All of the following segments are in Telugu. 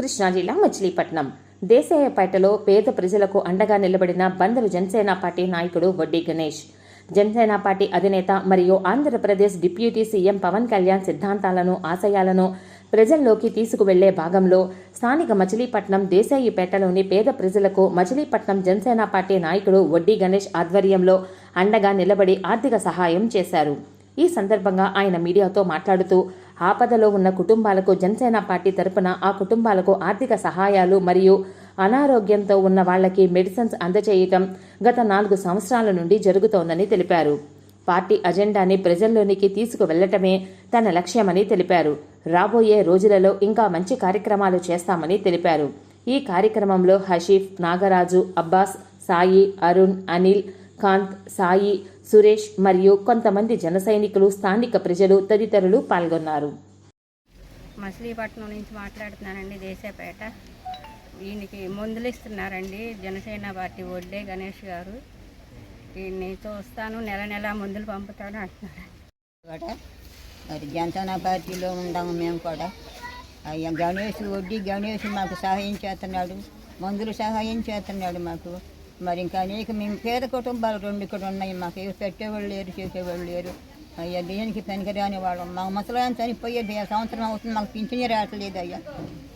కృష్ణా జిల్లా మచిలీపట్నం. దేశాయపేటలో పేద ప్రజలకు అండగా నిలబడిన బందరు జనసేన పార్టీ నాయకుడు వడ్డీ గణేష్. జనసేన పార్టీ అధినేత మరియు ఆంధ్రప్రదేశ్ డిప్యూటీ సీఎం పవన్ కళ్యాణ్ సిద్ధాంతాలను ఆశయాలను ప్రజల్లోకి తీసుకువెళ్ళే భాగంలో స్థానిక మచిలీపట్నం దేశాయిపేటలోని పేద ప్రజలకు మచిలీపట్నం జనసేన పార్టీ నాయకుడు వడ్డీ గణేష్ ఆధ్వర్యంలో అండగా నిలబడి ఆర్థిక సహాయం చేశారు. ఈ సందర్భంగా ఆయన మీడియాతో మాట్లాడుతూ ఆపదలో ఉన్న కుటుంబాలకు జనసేన పార్టీ తరపున ఆ కుటుంబాలకు ఆర్థిక సహాయాలు మరియు అనారోగ్యంతో ఉన్న వాళ్ళకి మెడిసిన్స్ అందజేయటం గత నాలుగు సంవత్సరాల నుండి జరుగుతోందని తెలిపారు. పార్టీ అజెండాని ప్రజల్లోనికి తీసుకువెళ్ళటమే తన లక్ష్యమని తెలిపారు. రాబోయే రోజులలో ఇంకా మంచి కార్యక్రమాలు చేస్తామని తెలిపారు. ఈ కార్యక్రమంలో హషీఫ్ నాగరాజు అబ్బాస్ సాయి అరుణ్ అనిల్ కాంత్ సాయి సురేష్ మరియు కొంతమంది జన సైనికులు స్థానిక ప్రజలు తదితరులు పాల్గొన్నారు. మచిలీపట్నం నుంచి మాట్లాడుతున్నానండి దేశాపేట. ఈయనకి మందులు ఇస్తున్నారండి జనసేన పార్టీ వడ్డే గణేష్ గారు. ఈయన్ని చూస్తాను నెల నెల మందులు పంపుతాను అంటున్నారు కూడా మరి జనసేన పార్టీలో ఉన్నాము మేము కూడా. అయ్యా గణేష్ వడ్డీ గణేష్ మాకు సహాయం చేస్తున్నాడు మందులు సహాయం చేస్తున్నాడు మాకు. మరి ఇంకా అనేక మేము పేద కుటుంబాలు రెండు ఇక్కడ ఉన్నాయి మాకు పెట్టేవాళ్ళు లేరు చేసేవాళ్ళు లేరు అయ్యా దేనికి పనికిరాని వాళ్ళం మాకు ముసలాయన చనిపోయే సంవత్సరం అవుతుంది మాకు పింఛనే రావట్లేదు అయ్యా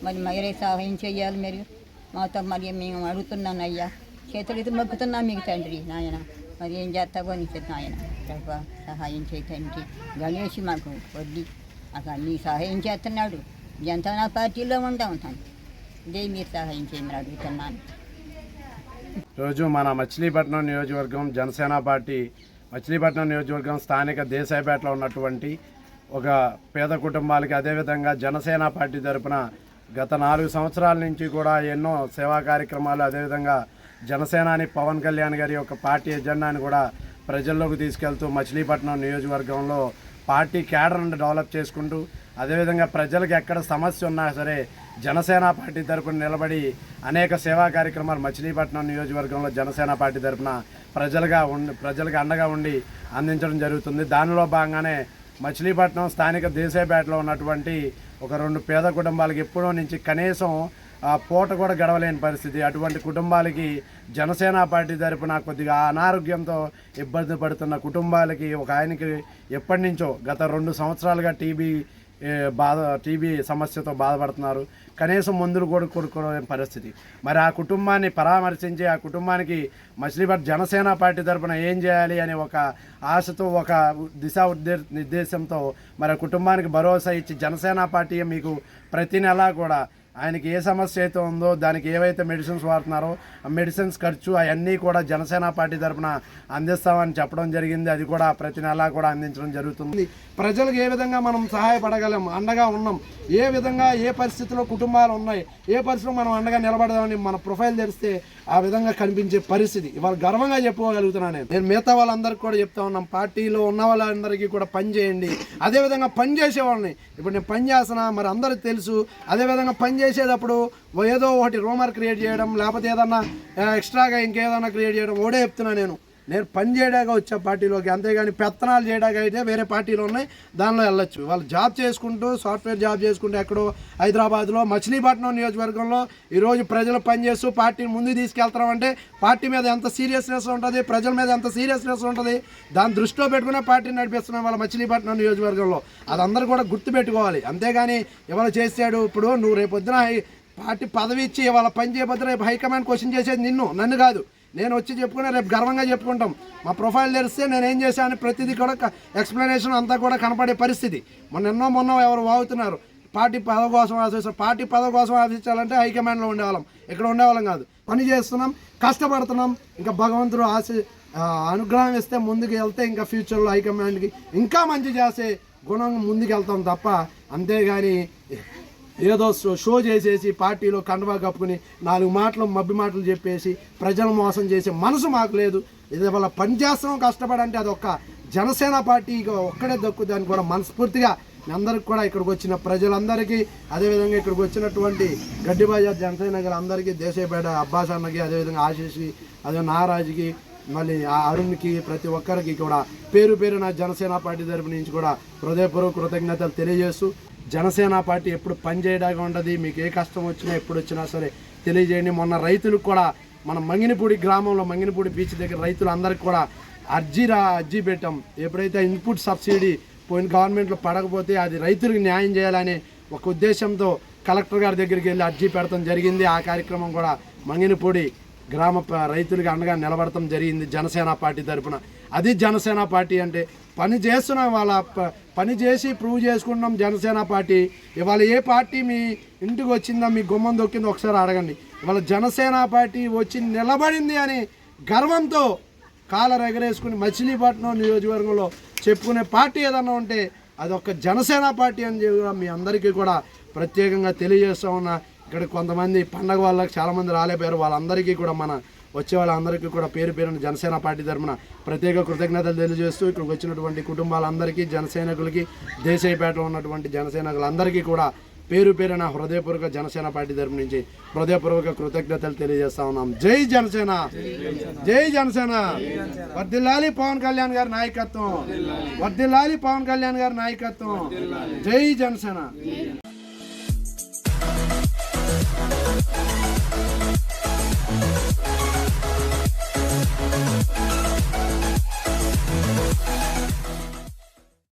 మరి మరే సహాయం చేయాలి మీరు మాతో మరి మేము అడుగుతున్నాను అయ్యా చేతులు ఇది మొక్కుతున్నా మీకు తండ్రి నాయన మరి ఏం చేస్తావో నీకు నాయన ప్రభా సహాయం చేయి తండ్రి గణేష్ మాకు వడ్డీ అక్కడ నీ సహాయం చేస్తున్నాడు జనతా పార్టీలో ఉంటాం తండ్రి ఇదే మీరు సహాయం చేయమని అడుగుతున్నాను రోజు మన మచిలీపట్నం నియోజకవర్గం జనసేన పార్టీ మచిలీపట్నం నియోజకవర్గం స్థానిక దేశాయపేటలో ఉన్నటువంటి ఒక పేద కుటుంబాలకి అదేవిధంగా జనసేన పార్టీ తరపున గత నాలుగు సంవత్సరాల నుంచి కూడా ఎన్నో సేవా కార్యక్రమాలు అదేవిధంగా జనసేనాని పవన్ కళ్యాణ్ గారి యొక్క పార్టీ ఎజెండాని కూడా ప్రజల్లోకి తీసుకెళ్తూ మచిలీపట్నం నియోజకవర్గంలో పార్టీ క్యాడర్ను డెవలప్ చేసుకుంటూ అదేవిధంగా ప్రజలకు ఎక్కడ సమస్య ఉన్నా సరే జనసేన పార్టీ తరపున నిలబడి అనేక సేవా కార్యక్రమాలు మచిలీపట్నం నియోజకవర్గంలో జనసేన పార్టీ తరపున ప్రజలుగా ఉండి ప్రజలకు అండగా ఉండి అందించడం జరుగుతుంది. దానిలో భాగంగానే మచిలీపట్నం స్థానిక దేశాయపేటలో ఉన్నటువంటి ఒక రెండు పేద కుటుంబాలకి ఎప్పుడో నుంచి కనీసం పూట కూడా గడవలేని పరిస్థితి. అటువంటి కుటుంబాలకి జనసేన పార్టీ తరపున కొద్దిగా అనారోగ్యంతో ఇబ్బంది పడుతున్న కుటుంబాలకి ఒక ఆయనకి ఎప్పటి నుంచో గత రెండు సంవత్సరాలుగా టీబీ బాధ టీబీ సమస్యతో బాధపడుతున్నారు. కనీసం మందులు కూడా కొనుక్కోలేని పరిస్థితి. మరి ఆ కుటుంబాన్ని పరామర్శించి ఆ కుటుంబానికి మచిలీపట్ జనసేన పార్టీ తరపున ఏం చేయాలి అనే ఒక ఆశతో ఒక దిశా ఉద్దే నిర్దేశంతో మరి ఆ కుటుంబానికి భరోసా ఇచ్చి జనసేన పార్టీ మీకు ప్రతి నెలా కూడా ఆయనకి ఏ సమస్య అయితే ఉందో దానికి ఏవైతే మెడిసిన్స్ వాడుతున్నారో ఆ మెడిసిన్స్ ఖర్చు అవన్నీ కూడా జనసేన పార్టీ తరఫున అందిస్తామని చెప్పడం జరిగింది. అది కూడా ప్రతి నెలా కూడా అందించడం జరుగుతుంది. ప్రజలకు ఏ విధంగా మనం సహాయపడగలం అండగా ఉన్నాం ఏ విధంగా ఏ పరిస్థితిలో కుటుంబాలు ఉన్నాయి ఏ పరిస్థితిలో మనం అండగా నిలబడదామని మన ప్రొఫైల్ తెరిస్తే ఆ విధంగా కనిపించే పరిస్థితి. ఇవాళ గర్వంగా చెప్పుకోగలుగుతున్నాను నేను. నేను మిగతా వాళ్ళందరికీ కూడా చెప్తా ఉన్నాం. పార్టీలో ఉన్న వాళ్ళందరికీ కూడా పని చేయండి. అదేవిధంగా పని చేసే ఇప్పుడు నేను పని చేస్తున్నా మరి అందరికి తెలుసు. అదేవిధంగా పని చేసేటప్పుడు ఏదో ఒకటి రూమర్ క్రియేట్ చేయడం లేకపోతే ఏదన్నా ఎక్స్ట్రాగా ఇంకేదన్నా క్రియేట్ చేయడం ఓడే చెప్తున్నా నేను. నేను పని చేయడానికి వచ్చా పార్టీలోకి అంతేగాని పెత్తనాలు చేయడానికి అయితే వేరే పార్టీలు ఉన్నాయి దానిలో వెళ్ళొచ్చు. వాళ్ళు జాబ్ చేసుకుంటూ సాఫ్ట్వేర్ జాబ్ చేసుకుంటూ ఎక్కడో హైదరాబాద్లో మచిలీపట్నం నియోజకవర్గంలో ఈరోజు ప్రజలు పనిచేస్తూ పార్టీని ముందుకు తీసుకెళ్తాం అంటే పార్టీ మీద ఎంత సీరియస్నెస్ ఉంటుంది ప్రజల మీద ఎంత సీరియస్నెస్ ఉంటుంది దాన్ని దృష్టిలో పెట్టుకునే పార్టీని నడిపిస్తున్నాం వాళ్ళ మచిలీపట్నం నియోజకవర్గంలో. అది కూడా గుర్తుపెట్టుకోవాలి. అంతేగాని ఇవాళ చేసాడు ఇప్పుడు నువ్వు రేపొద్దున పార్టీ పదవి ఇచ్చి ఇవాళ పని చేయబద్దు రేపు హైకమాండ్ క్వశ్చన్ చేసేది నిన్ను నన్ను కాదు. నేను వచ్చి చెప్పుకునే రేపు గర్వంగా చెప్పుకుంటాం. మా ప్రొఫైల్ తెరిస్తే నేను ఏం చేశాను ప్రతిదీ కూడా ఎక్స్ప్లెనేషన్ అంతా కూడా కనపడే పరిస్థితి. మొన్న ఎన్నో మొన్న ఎవరు వాగుతున్నారు. పార్టీ పదవి కోసం ఆశిస్తారు పార్టీ పదవి కోసం ఆశించాలంటే హైకమాండ్లో ఉండేవాళ్ళం. ఇక్కడ ఉండేవాళ్ళం కాదు. పని చేస్తున్నాం కష్టపడుతున్నాం. ఇంకా భగవంతుడు ఆశ అనుగ్రహం ఇస్తే ముందుకు వెళ్తే ఇంకా ఫ్యూచర్లో హైకమాండ్కి ఇంకా మంచి చేసే గుణం ముందుకు వెళ్తాం తప్ప అంతేగాని ఏదో షో చేసేసి పార్టీలో కండవా కప్పుకుని నాలుగు మాటలు మబ్బి మాటలు చెప్పేసి ప్రజలు మోసం చేసే మనసు మాకు లేదు. ఇది వల్ల పని కష్టపడంటే అది ఒక్క జనసేన పార్టీ ఒక్కడే దక్కుదని కూడా మనస్ఫూర్తిగా అందరికి కూడా ఇక్కడికి వచ్చిన ప్రజలందరికీ అదేవిధంగా ఇక్కడికి వచ్చినటువంటి గడ్డి బజార్ జనసేన గారు అందరికీ దేశపేట అబ్బాస్ అన్నకి అదేవిధంగా ఆశీష్కి అదే నారాజుకి మళ్ళీ ఆ అరుణ్కి ప్రతి ఒక్కరికి కూడా పేరు పేరు నా జనసేన పార్టీ తరపు నుంచి కూడా హృదయపూర్వక కృతజ్ఞతలు తెలియజేస్తూ జనసేన పార్టీ ఎప్పుడు పనిచేయడానికి ఉండదు. మీకు ఏ కష్టం వచ్చినా ఎప్పుడు వచ్చినా సరే తెలియజేయండి. మొన్న రైతులకు కూడా మన మంగినపూడి గ్రామంలో మంగినపూడి బీచ్ దగ్గర రైతులందరికీ కూడా అర్జీ రా అర్జీ పెట్టాం. ఎప్పుడైతే ఇన్పుట్ సబ్సిడీ పోయిన గవర్నమెంట్లో పడకపోతే అది రైతులకు న్యాయం చేయాలనే ఒక ఉద్దేశంతో కలెక్టర్ గారి దగ్గరికి వెళ్ళి అర్జీ పెడతాం జరిగింది. ఆ కార్యక్రమం కూడా మంగినపూడి గ్రామ రైతులకి అండగా నిలబడటం జరిగింది జనసేన పార్టీ తరపున. అది జనసేన పార్టీ అంటే పని చేస్తున్నాం వాళ్ళ ప- పని చేసి ప్రూవ్ చేసుకుంటున్నాం జనసేన పార్టీ. ఇవాళ ఏ పార్టీ మీ ఇంటికి వచ్చిందా మీ గుమ్మం దొక్కిందో ఒకసారి అడగండి. ఇవాళ జనసేన పార్టీ వచ్చి నిలబడింది అని గర్వంతో కాలర్ ఎగరేసుకుని మచిలీపట్నం నియోజకవర్గంలో చెప్పుకునే పార్టీ ఏదన్నా ఉంటే అది ఒక జనసేన పార్టీ అని చెప్పి మీ అందరికీ కూడా ప్రత్యేకంగా తెలియజేస్తూ ఉన్నా. ఇక్కడ కొంతమంది పండగ వాళ్ళకి చాలామంది రాలేపోయారు వాళ్ళందరికీ కూడా మన వచ్చే వాళ్ళందరికీ కూడా పేరు పేరున జనసేన పార్టీ తరఫున ప్రత్యేక కృతజ్ఞతలు తెలియజేస్తూ ఇక్కడికి వచ్చినటువంటి కుటుంబాలందరికీ జనసైనికులకి దేశాయపేటలో ఉన్నటువంటి జనసైనికులందరికీ కూడా పేరు పేరున హృదయపూర్వక జనసేన పార్టీ తరపు నుంచి హృదయపూర్వక కృతజ్ఞతలు తెలియజేస్తా ఉన్నాం. జై జనసేన! జై జనసేన! వర్దిల్లాలి పవన్ కళ్యాణ్ గారి నాయకత్వం. వర్దిల్లాలి పవన్ కళ్యాణ్ గారి నాయకత్వం. జై జనసేన! We'll